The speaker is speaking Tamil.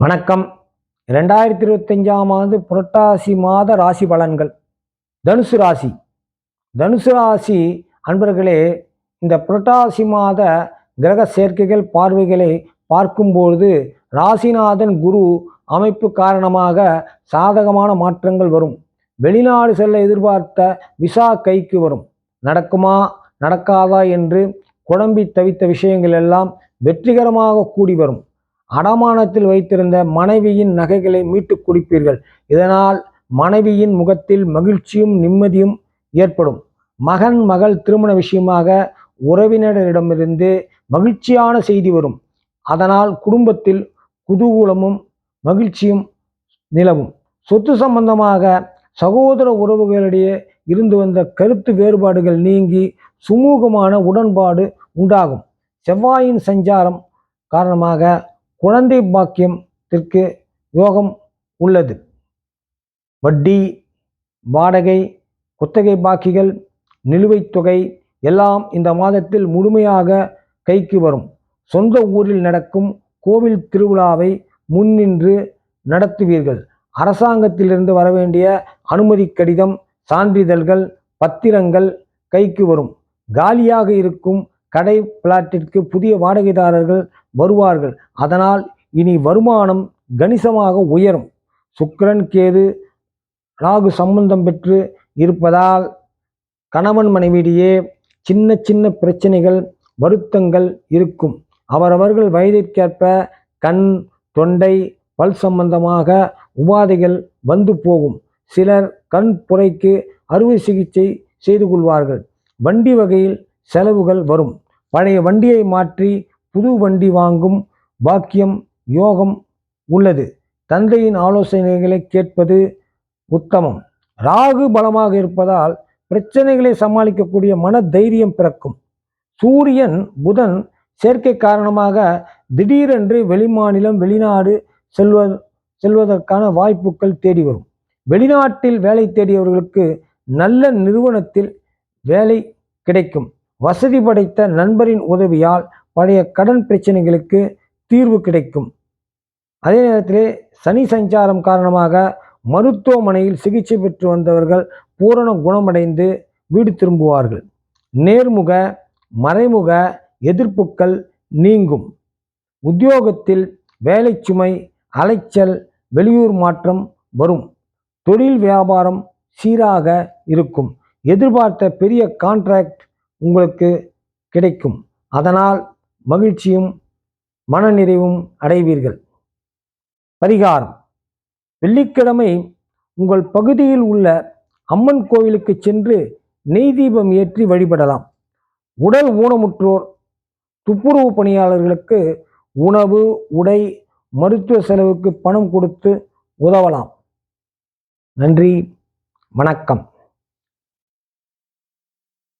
வணக்கம். ரெண்டாயிரத்தி இருபத்தஞ்சாம் ஆண்டு புரட்டாசி மாத ராசி பலன்கள். தனுசு ராசி. தனுசு ராசி அன்பர்களே இந்த புரட்டாசி மாத கிரக சேர்க்கைகள் பார்வைகளை பார்க்கும்பொழுது ராசிநாதன் குரு அமைப்பு காரணமாக சாதகமான மாற்றங்கள் வரும். வெளிநாடு செல்ல எதிர்பார்த்த விசா கைக்கு வரும். நடக்குமா நடக்காதா என்று குழம்பி தவித்த விஷயங்கள் எல்லாம் வெற்றிகரமாக கூடி வரும். அடமானத்தில் வைத்திருந்த மனைவியின் நகைகளை மீட்டுக் கொடுப்பீர்கள். இதனால் மனைவியின் முகத்தில் மகிழ்ச்சியும் நிம்மதியும் ஏற்படும். மகன் மகள் திருமண விஷயமாக உறவினரிடமிருந்து மகிழ்ச்சியான செய்தி வரும். அதனால் குடும்பத்தில் குதூகூலமும் மகிழ்ச்சியும் நிலவும். சொத்து சம்பந்தமாக சகோதர உறவுகளிடையே இருந்து வந்த கருத்து வேறுபாடுகள் நீங்கி சுமூகமான உடன்பாடு உண்டாகும். செவ்வாயின் சஞ்சாரம் காரணமாக குழந்தை பாக்கியத்திற்கு யோகம் உள்ளது. வட்டி வாடகை குத்தகை பாக்கிகள் நிலுவைத் தொகை எல்லாம் இந்த மாதத்தில் முழுமையாக கைக்கு வரும். சொந்த ஊரில் நடக்கும் கோவில் திருவிழாவை முன்னின்று நடத்துவீர்கள். அரசாங்கத்திலிருந்து வரவேண்டிய அனுமதி கடிதம் சான்றிதழ்கள் பத்திரங்கள் கைக்கு வரும். காலியாக இருக்கும் கடை பிளாட்டிற்கு புதிய வாடகைதாரர்கள் வருவார்கள். அதனால் இனி வருமானம் கணிசமாக உயரும். சுக்கரன் கேது ராகு சம்பந்தம் பெற்று இருப்பதால் கணவன் மனைவியிடையே சின்ன சின்ன பிரச்சனைகள் வருத்தங்கள் இருக்கும். அவரவர்கள் வயதிற்கேற்ப கண் தொண்டை பல் சம்பந்தமாக உபாதைகள் வந்து போகும். சிலர் கண் புரைக்கு அறுவை சிகிச்சை செய்து கொள்வார்கள். வண்டி வகையில் செலவுகள் வரும். பழைய வண்டியை மாற்றி புது வண்டி வாங்கும் பாக்கியம் யோகம் உள்ளது. தந்தையின் ஆலோசனைகளை கேட்பது உத்தமம். ராகு பலமாக இருப்பதால் பிரச்சனைகளை சமாளிக்கக்கூடிய மன தைரியம் பிறக்கும். சூரியன் புதன் சேர்க்கை காரணமாக திடீரென்று வெளிமாநிலம் வெளிநாடு செல்வ செல்வதற்கான வாய்ப்புகள் தேடி வரும். வெளிநாட்டில் வேலை தேடியவர்களுக்கு நல்ல நிறுவனத்தில் வேலை கிடைக்கும். வசதி படைத்த நண்பரின் உதவியால் பழைய கடன் பிரச்சனைகளுக்கு தீர்வு கிடைக்கும். அதே நேரத்திலே சனி சஞ்சாரம் காரணமாக மருத்துவமனையில் சிகிச்சை பெற்று வந்தவர்கள் பூரண குணமடைந்து வீடு திரும்புவார்கள். நேர்முக மறைமுக எதிர்ப்புகள் நீங்கும். உத்தியோகத்தில் வேலை சுமை அலைச்சல் வெளியூர் மாற்றம் வரும். தொழில் வியாபாரம் சீராக இருக்கும். எதிர்பார்த்த பெரிய கான்ட்ராக்ட் உங்களுக்கு கிடைக்கும். அதனால் மகிழ்ச்சியும் மனநிறைவும் அடைவீர்கள். பரிகாரம். வெள்ளிக்கிழமை உங்கள் பகுதியில் உள்ள அம்மன் கோவிலுக்கு சென்று நெய் தீபம் ஏற்றி வழிபடலாம். உடல் ஊனமுற்றோர் துப்புரவு பணியாளர்களுக்கு உணவு உடை மருத்துவ செலவுக்கு பணம் கொடுத்து உதவலாம். நன்றி. வணக்கம்.